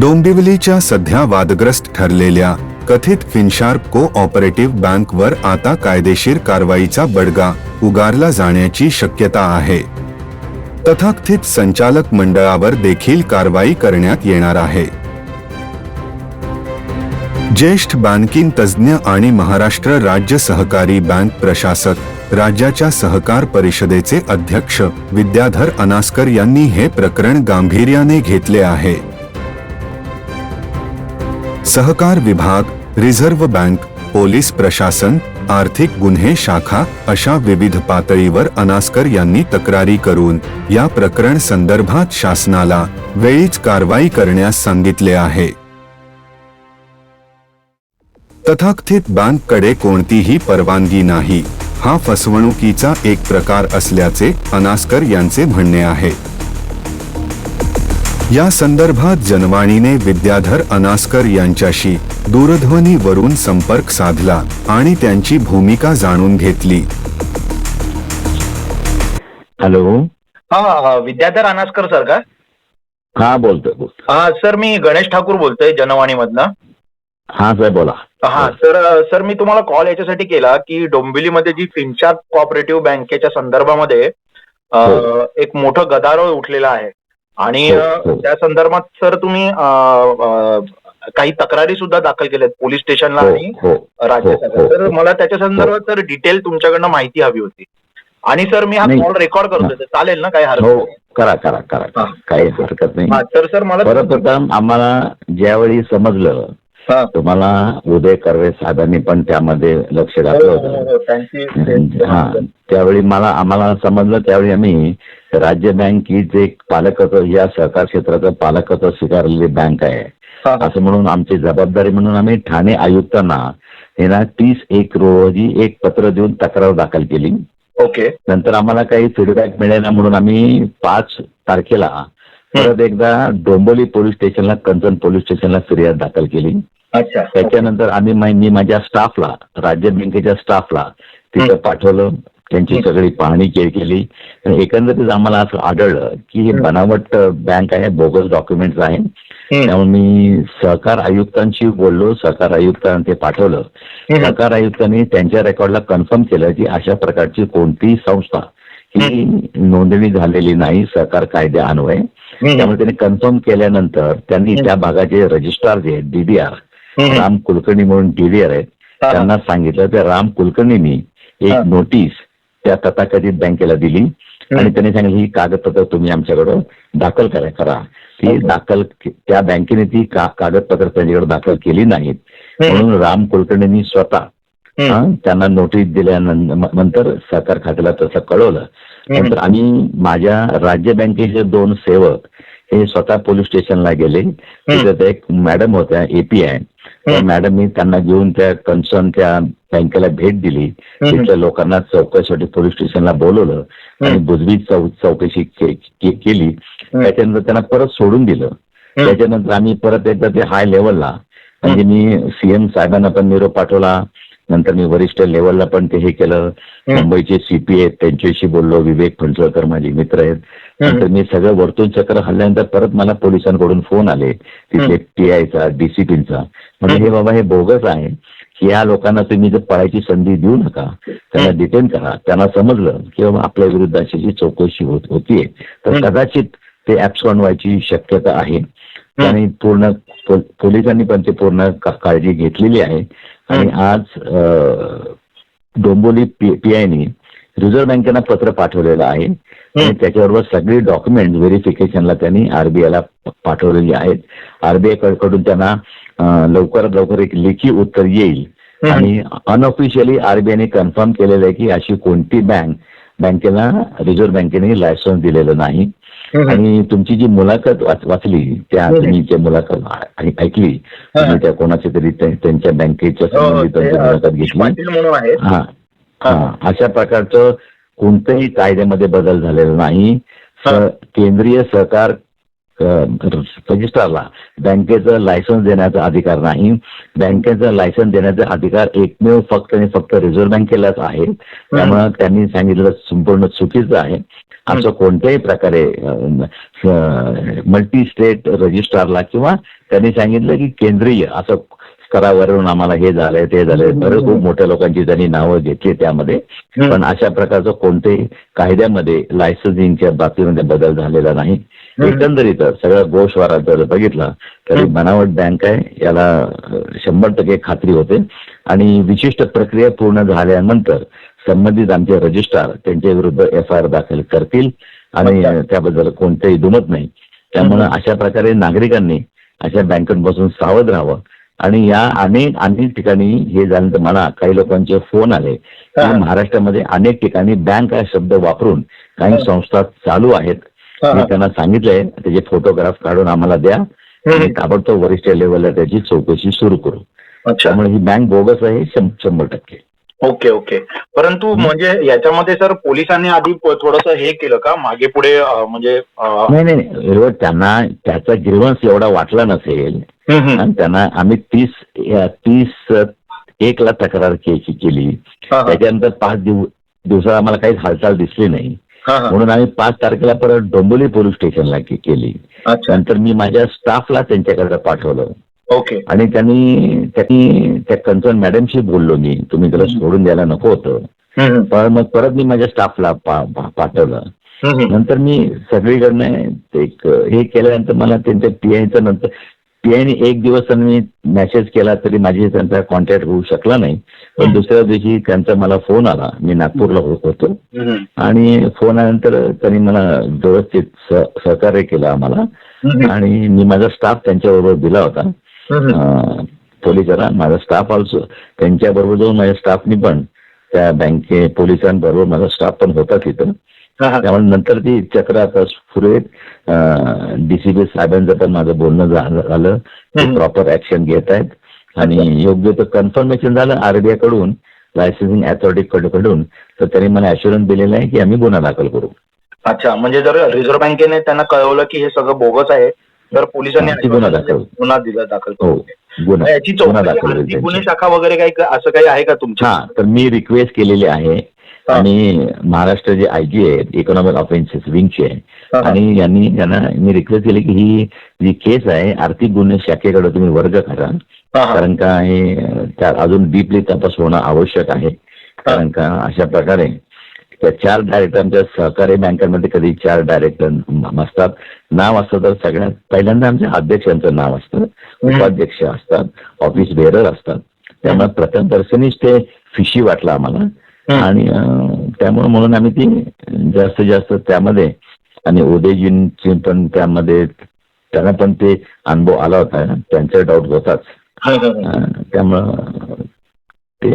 डोंबिवलीच्या सध्या वादग्रस्त ठरलेल्या कथित फिनशार्प को ऑपरेटिव्ह बँकवर आता कायदेशीर कारवाईचा बडगा उगारला जाण्याची शक्यता आहे. तथाकथित संचालक मंडळावर देखील कारवाई करण्यात येणार आहे. ज्येष्ठ बँकिंग तज्ज्ञ आणि महाराष्ट्र राज्य सहकारी बँक प्रशासक राज्याच्या सहकार परिषदेचे अध्यक्ष विद्याधर अनास्कर यांनी हे प्रकरण गांभीर्याने घेतले आहे. सहकार विभाग रिझर्व्ह बँक पोलीस प्रशासन आर्थिक गुन्हे शाखा अशा विविध पातळीवर अनास्कर यांनी तक्रारी करून या प्रकरण संदर्भात शासनाला वेळीच कारवाई करण्यास सांगितले आहे. तथाकथित बँककडे कोणतीही परवानगी नाही. हा फसवणुकीचा एक प्रकार असल्याचे अनास्कर यांचे म्हणणे आहे. या संदर्भात जनवाणीने विद्याधर अनास्कर यांच्याशी दूरध्वनीवरून संपर्क साधला आणि त्यांची भूमिका जाणून घेतली. हॅलो. हा विद्याधर अनासकर सर का? हा बोलतोय हा सर मी गणेश ठाकूर बोलतोय जनवाणीमधनं. हा साहेब बोला. हा सर सर मी तुम्हाला कॉल याच्यासाठी केला की डोंबिवलीमध्ये जी फिनचार कोऑपरेटिव्ह बँकेच्या संदर्भामध्ये हो. एक मोठं गदारोळ उठलेला आहे. आणि हो, हो. त्या संदर्भात सर तुम्ही काही तक्रारी सुद्धा दाखल केल्यात पोलीस स्टेशनला हो आणि राज्य. तर मला त्याच्या संदर्भात सर डिटेल तुमच्याकडनं माहिती हवी होती आणि सर मी हा. कॉल रेकॉर्ड करतोय तर चालेल ना काही हरकत हो? करा करा करा. काही हरकत नाही तर सर मला आम्हाला ज्यावेळी समजलं. तुम्हाला उदय कर्वे साहेबांनी पण त्यामध्ये लक्ष घातलं हो, हो, होतं. हो, हा. त्यावेळी मला आम्हाला समजलं त्यावेळी आम्ही राज्य बँक ही जे पालकत्व या सहकार क्षेत्राचं पालकत्व स्वीकारलेली बँक आहे. असं म्हणून आमची जबाबदारी म्हणून आम्ही ठाणे आयुक्तांना हे ना तीस एक रोजी एक पत्र देऊन तक्रार दाखल केली. ओके. नंतर आम्हाला काही फीडबॅक मिळेना म्हणून आम्ही पाच तारखेला परत एकदा डोंबोली पोलीस स्टेशनला कंचन पोलीस स्टेशनला फिर्याद दाखल केली. अच्छा त्याच्यानंतर आम्ही मा- मी माझ्या स्टाफला राज्य बँकेच्या स्टाफला तिथं. पाठवलं त्यांची. सगळी पाहणी के- केली आणि एकंदरीत आम्हाला असं आढळलं की हे. बनावट बँक आहे बोगस डॉक्युमेंट्स आहे हम्म. त्यामुळे मी सहकार आयुक्तांशी बोललो सहकार आयुक्तांना ते पाठवलं हम्म. सहकार आयुक्तांनी त्यांच्या रेकॉर्डला कन्फर्म केलं की अशा प्रकारची कोणतीही संस्था ही नोंदणी झालेली नाही सहकार कायद्या अन्वये हम्म. त्यामुळे त्यांनी कन्फर्म केल्यानंतर त्यांनी. त्या भागाचे रजिस्ट्रार जे आहेत डीडीआर. राम कुलकर्णी म्हणून डीडीआर आहेत. त्यांना सांगितलं त्या राम कुलकर्णींनी. एक नोटीस त्या तथाकथित बँकेला दिली आणि त्यांनी सांगितलं ही कागदपत्र तुम्ही आमच्याकडं दाखल करा करा. ती. दाखल त्या बँकेने ती कागदपत्र त्यांच्याकडे दाखल केली नाहीत. म्हणून राम कुलकर्णींनी स्वतः त्यांना नोटीस दिल्यानंतर सहकार खात्याला तसं कळवलं. नंतर आम्ही माझ्या राज्य बँकेचे दोन सेवक हे स्वतः पोलीस स्टेशनला गेले. तिथे एक मॅडम होत्या एपीआय हम्म. मॅडमनी त्यांना घेऊन त्या कन्सर्न त्या बँकेला भेट दिली. तिथल्या लोकांना चौकशीसाठी पोलीस स्टेशनला बोलवलं आणि बुजवी चौकशी केली. त्याच्यानंतर त्यांना परत सोडून दिलं. त्याच्यानंतर आम्ही परत एकदा ते हाय लेवलला म्हणजे मी सीएम साहेबांना पण निरोप पाठवला. नंतर मी वरिष्ठ लेवलला पण ते हे केलं. मुंबईचे सीपी आहेत त्यांच्याशी बोललो विवेक फणसळकर माझे मित्र आहेत. नंतर मी सगळं वरतून चक्र हल्ल्यानंतर परत मला पोलिसांकडून फोन आले तिथे टीआयचा डीसीपीचा म्हणजे हे बाबा हे बोगस आहे. या लोकांना तुम्ही जर पळायची संधी देऊ नका त्यांना डिटेन करा. त्यांना समजलं की बाबा आपल्या विरुद्ध अशी जी चौकशी होत होतीये तर. कदाचित ते ऍप्सॉन व्हायची शक्यता आहे. आणि पूर्ण पोलिसांनी पण ते पूर्ण का- काळजी घेतलेली आहे. आणि आज डोंबोली पीआयनी रिझर्व्ह बँकेला पत्र पाठवलेलं आहे. आणि त्याच्याबरोबर सगळी डॉक्युमेंट व्हेरिफिकेशनला त्यांनी आरबीआयला पाठवलेली आहेत. आरबीआयकडून त्यांना लवकरात लवकर एक लेखी उत्तर येईल. आणि अनऑफिशियली आरबीआयने कन्फर्म केलेलं आहे की अशी कोणती बँक बँकेला रिझर्व्ह बँकेने लायसन्स दिलेलं नाही. आणि तुमची जी मुलाखत वाच- वाचली त्या. तुम्ही जे मुलाखत आ- ऐकली तुम्ही त्या कोणाच्या तरी त्या- त्यांच्या बँकेच्या हो, संबंधित त्यांची मुलाखत घेतली. हा. हा. अशा प्रकारचं कोणत्याही कायद्यामध्ये बदल झालेला नाही. केंद्रीय सहकार रजिस्ट्रारला बँकेचं लायसन्स देण्याचा अधिकार नाही. बँकेचं लायसन्स देण्याचा अधिकार एकमेव फक्त आणि फक्त रिझर्व्ह बँकेलाच आहे. त्यामुळे त्यांनी सांगितलं संपूर्ण चुकीचं आहे. असं कोणत्याही प्रकारे मल्टी स्टेट रजिस्ट्रारला किंवा त्यांनी सांगितलं की केंद्रीय असं स्तरावरून आम्हाला हे झालंय ते झालंय. बरेच खूप मोठ्या लोकांची त्यांनी नावं घेतली त्यामध्ये. पण अशा प्रकारचं कोणतेही कायद्यामध्ये लायसन्सिंगच्या बाबतीमध्ये बदल झालेला नाही. एकंदरीत सगळं गोषवारा जर बघितला तरी. बनावट बँक आहे याला शंभर टक्के खात्री होते. आणि विशिष्ट प्रक्रिया पूर्ण झाल्यानंतर संबंधित आमचे रजिस्ट्रार त्यांच्या विरुद्ध एफ आय आर दाखल करतील. आणि. त्याबद्दल कोणतेही दुमत नाही. त्यामुळे. अशा प्रकारे नागरिकांनी अशा बँकांपासून सावध राहावं. आणि या अनेक अनेक ठिकाणी हे झाल्यानंतर मला काही लोकांचे फोन आले की. महाराष्ट्रामध्ये अनेक ठिकाणी बँक हा शब्द वापरून काही. संस्था चालू आहेत मी. त्यांना सांगितलंय त्याचे फोटोग्राफ काढून आम्हाला द्या आणि. ताबडतोब वरिष्ठ लेवलला त्याची चौकशी सुरू करू अच्छा त्यामुळे ही बँक बोगस आहे शंभर टक्के ओके ओके परंतु. म्हणजे याच्यामध्ये सर पोलिसांनी आधी थोडस हे केलं का मागे पुढे म्हणजे नाही नाही त्यांना त्याचा ग्रीवन्स एवढा वाटला नसेल. आणि त्यांना आम्ही तीस तीस एक ला तक्रार केली. त्याच्यानंतर पाच दिव दिवसात आम्हाला काहीच हालचाल दिसली नाही. म्हणून आम्ही पाच तारखेला परत डोंबिवली पोलीस स्टेशनला केली अच्छा नंतर मी माझ्या स्टाफला त्यांच्याकडे पाठवलं ओके आणि त्यांनी त्यांनी त्या कन्सर्न मॅडमशी बोललो मी तुम्ही त्याला. सोडून द्यायला नको होतं. पण मग परत मी माझ्या स्टाफला पाठवलं. नंतर मी सगळीकडनं एक हे केल्यानंतर मला त्यांच्या पीआयचं नंतर पीआयने एक दिवस त्यांनी मी मेसेज केला तरी माझी त्यांचा कॉन्टॅक्ट होऊ शकला नाही. पण. दुसऱ्या दिवशी त्यांचा मला फोन आला. मी नागपूरला होतो हम्म, आणि फोन आल्यानंतर त्यांनी मला व्यवस्थित सहकार्य केलं आम्हाला. आणि मी माझा स्टाफ त्यांच्याबरोबर दिला होता. पोलिसांना. माझा स्टाफ ऑल्सो त्यांच्याबरोबर जाऊन माझ्या स्टाफनी पण त्या बँके पोलिसांबरोबर माझा स्टाफ पण होता तिथं. त्यामुळे नंतर ती चक्र आता सुरेख डीसीपी साहेबांचं पण माझं बोलणं झालं. प्रॉपर ऍक्शन घेत आहेत आणि योग्य तर कन्फर्मेशन झालं आरबीआयकडून लायसन्सिंग अथॉरिटी कडून तर त्यांनी मला अश्युरन्स दिलेलं आहे की आम्ही गुन्हा दाखल करू अच्छा म्हणजे जर रिझर्व्ह बँकेने त्यांना कळवलं की हे सगळं बोगस आहे तर पोलिसांनी गुन्हा दाखल. गुन्हा दिला दाखल हो करू गुन्हा दाखल गुन्हे. शाखा वगैरे काही असं काही आहे का तुमच्या तर मी रिक्वेस्ट केलेली आहे. आणि महाराष्ट्र जे आय जी आहेत इकॉनॉमिक ऑफेन्सेस विंगचे आहे. आणि यांनी त्यांना मी रिक्वेस्ट केली की ही जी केस आहे आर्थिक गुन्हे शाखेकडे तुम्ही वर्ग करा. कारण का हे अजून डीपली तपास होणं आवश्यक आहे. कारण का अशा प्रकारे त्या चार डायरेक्टरांच्या सहकारी बँकांमध्ये कधी चार डायरेक्टर असतात नाव असतं तर सगळ्यात पहिल्यांदा आमच्या अध्यक्षांचं नाव असतं. उपाध्यक्ष असतात ऑफिस बेरर असतात. त्यामुळे प्रथम दर्शनीच ते फिशी वाटलं आम्हाला. आणि त्यामुळे म्हणून आम्ही ती जास्तीत जास्त त्यामध्ये आणि उदयजींची पण त्यामध्ये त्यांना पण ते अनुभव आला होता त्यांचे डाऊट होताच. त्यामुळं ते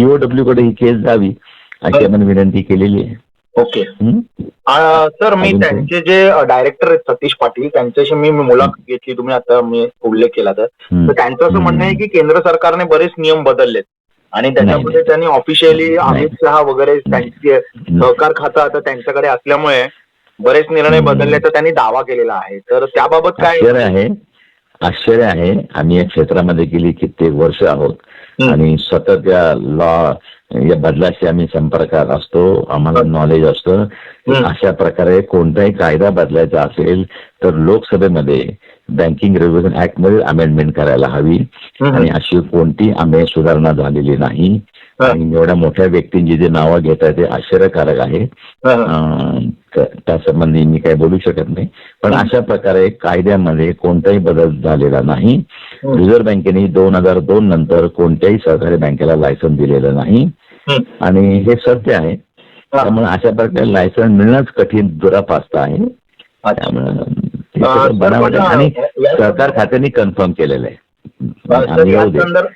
ईओडब्ल्यू कडे ही केस जावी अशी आपण विनंती केलेली आहे. ओके? आ, सर मी? त्यांचे जे डायरेक्टर आहेत सतीश पाटील त्यांच्याशी मी मुलाखत घेतली तुम्ही आता मी उल्लेख केला तर. तर त्यांचं असं म्हणणं आहे की केंद्र सरकारने बरेच नियम बदललेत. आणि त्याच्यामध्ये. त्यांनी ऑफिशियली. अमित शहा वगैरे. त्यांचे सहकार खातं आता त्यांच्याकडे असल्यामुळे बरेच निर्णय. बदलल्याचा त्यांनी दावा केलेला आहे तर त्याबाबत काय आश्चर्य आहे आश्चर्य आहे आम्ही या क्षेत्रामध्ये गेली कित्येक वर्ष आहोत. आणि सतत या लॉ या बदलाशी आम्ही संपर्कात असतो आम्हाला नॉलेज असतं. अशा प्रकारे कोणताही कायदा बदलायचा असेल तर लोकसभेमध्ये बँकिंग रेग्युलेशन ऍक्टमध्ये अमेंडमेंट करायला हवी. आणि अशी कोणती आम्ही सुधारणा झालेली नाही. आणि एवढ्या मोठ्या व्यक्तींची जे नावं घेत आहे ते आश्चर्यकारक आहे हा, हा. अं, त- त्यासंबंधी मी काही बोलू शकत नाही पण. अशा प्रकारे कायद्यामध्ये कोणताही बदल झालेला नाही. रिझर्व्ह बँकेने दोन हजार दोन नंतर कोणत्याही सहकारी बँकेला लायसन्स दिलेलं नाही. आणि हे सत्य आहे. त्यामुळे अशा प्रकारे लायसन्स मिळणंच कठीण दुरापास्त आहे. त्यामुळे बनावट आहे. आणि सहकार खात्याने कन्फर्म केलेलं आहे सर या राहू दे. संदर्भ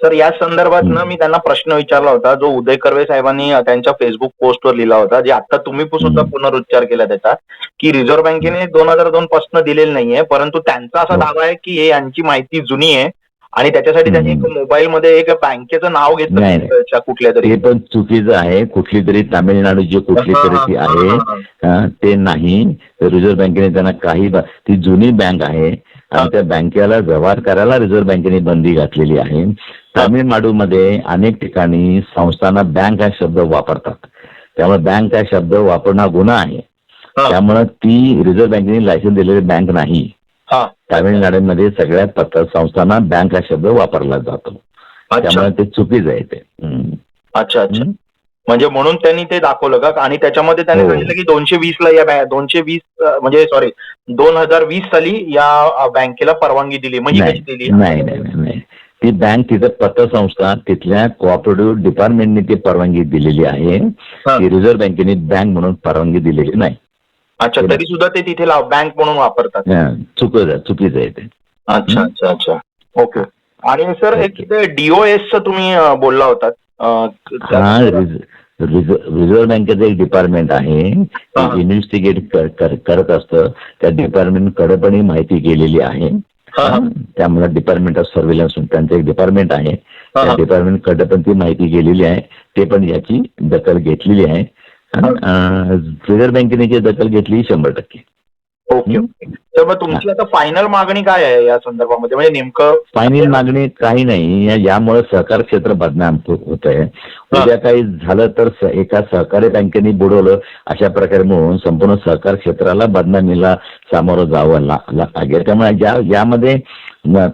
सर या संदर्भात ना. मी त्यांना प्रश्न विचारला होता जो उदय कर्वे साहेबांनी त्यांच्या फेसबुक पोस्टवर लिहिला होता जे आता तुम्ही सुद्धा. पुनरुच्चार केला त्याचा की रिझर्व्ह बँकेने दोन हजार दोन पासून दिलेली नाहीये परंतु त्यांचा असा हो. दावा आहे की हे यांची माहिती जुनी आहे आणि त्याच्यासाठी त्यांनी एक हम्म. मोबाईल मध्ये एक बँकेचं नाव घेतलं कुठल्या तरी. ते पण चुकीचं आहे. कुठली तरी तामिळनाडूची कुठली तरी ती आहे. हा, ते नाही. रिझर्व्ह बँकेने त्यांना काही ती जुनी बँक आहे. हा. आणि त्या बँकेला व्यवहार करायला रिझर्व्ह बँकेने बंदी घातलेली आहे. तामिळनाडूमध्ये अनेक ठिकाणी संस्थांना बँक हा शब्द वापरतात. त्यामुळे बँक हा शब्द वापरणं हा गुन्हा आहे. हा. त्यामुळे ती रिझर्व्ह बँकेने लायसन दिलेली बँक नाही. हा तामिळनाडूमध्ये सगळ्यात पत्र संस्थांना बँक हा शब्द वापरला जातो. त्यामुळे ते चुकीचं आहे ते. अच्छा अच्छा. म्हणजे म्हणून त्यांनी ते दाखवलं का? आणि त्याच्यामध्ये त्यांनी हो. सांगितलं की दोनशे वीस ला या दोनशे वीस म्हणजे सॉरी दोन हजार वीस साली या बँकेला परवानगी दिली म्हणजे दिली. नाही नाही ती बँक तिथं पतसंस्था तिथल्या कोऑपरेटिव्ह डिपार्टमेंटने ती परवानगी दिलेली आहे. ती रिझर्व्ह बँकेने बँक म्हणून परवानगी दिलेली नाही. अच्छा तरी सुद्धा ते तिथे बँक म्हणून वापरतात. चुकीचं आहे चुकीचं आहे ते अच्छा अच्छा अच्छा. ओके आणि सर एक ते डीओएस च तुम्ही बोलला हा रिझ- रिझर्व्ह बँकेचं एक डिपार्टमेंट आहे. इन्व्हेस्टिगेट करत असतं. त्या डिपार्टमेंटकडे पण ही माहिती गेलेली आहे. त्यामुळे डिपार्टमेंट ऑफ सर्व्हिलन्स त्यांचं एक डिपार्टमेंट आहे. त्या. डिपार्टमेंटकडे पण ती माहिती गेलेली आहे. ते पण याची दखल घेतलेली आहे. रिझर्व्ह बँकेने जी दखल घेतली शंभर टक्के. ओके तर मग तुमची आता फायनल मागणी काय आहे या संदर्भामध्ये? म्हणजे नेमकं फायनल मागणी काही नाही. यामुळे सहकार क्षेत्र बदनाम होत आहे उद्या काही झालं तर एका सहकारी बँकेने बुडवलं अशा प्रकारे म्हणून संपूर्ण सहकार क्षेत्राला बदनामीला सामोरं जावं लागेल. त्यामुळे या यामध्ये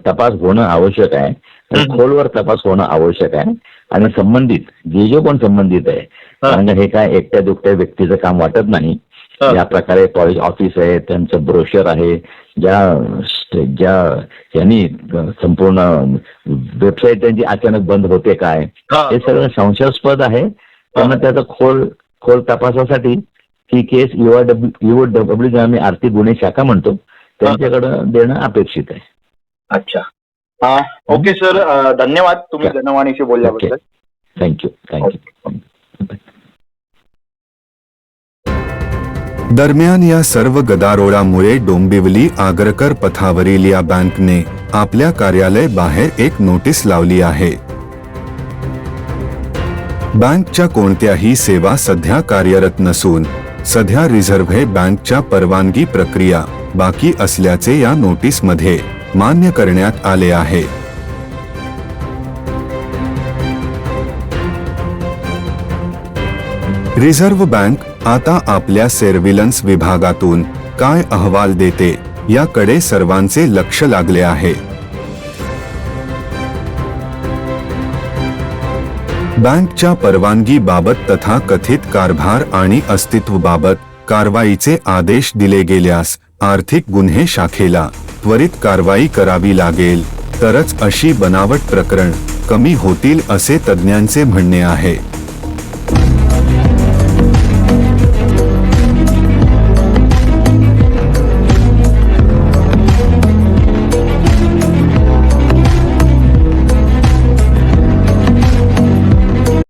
तपास होणं आवश्यक आहे. खोलवर तपास होणं आवश्यक आहे. आणि संबंधित जे जे कोण संबंधित आहे कारण हे काय एकट्या दुकट्या व्यक्तीचं काम वाटत नाही. हा. या प्रकारे कॉलेज ऑफिस आहे त्यांचं ब्रोशर आहे ज्या ज्या यांनी संपूर्ण वेबसाईट त्यांची अचानक बंद होते काय हा. सगळं संशयास्पद आहे. त्यामुळे त्याचा खोल खोल तपासासाठी ही केस युआरडब्ल्यू युडब्ल्यू आम्ही आर्थिक गुन्हे शाखा म्हणतो. त्यांच्याकडं देणं अपेक्षित आहे. अच्छा. ओके सर धन्यवाद तुम्ही. जनवाणीशी बोलल्याबद्दल. थँक्यू थँक्यू दरम्यान या सर्व गदारोळामुळे डोंबिवली आगरकर पथावरील या बँकने आपल्या कार्यालय बाहेर एक नोटीस लावली आहे. बँकच्या कोणत्याही सेवा सध्या कार्यरत नसून सध्या रिझर्व्ह बँकच्या परवानगी प्रक्रिया बाकी असल्याचे या नोटीसमध्ये मान्य करण्यात आले आहे. रिझर्व्ह बँक आता आपल्या सर्व्हिलन्स विभागातून काय अहवाल देते याकडे सर्वांचे लक्ष लागले आहे. बँकच्या परवानगीबाबत तथा कथित कारभार आणि अस्तित्वबाबत कारवाईचे आदेश दिले गेल्यास आर्थिक गुन्हे शाखेला त्वरित कारवाई करावी लागेल. तरच अशी बनावट प्रकरण कमी होतील असे तज्ज्ञांचे म्हणणे आहे.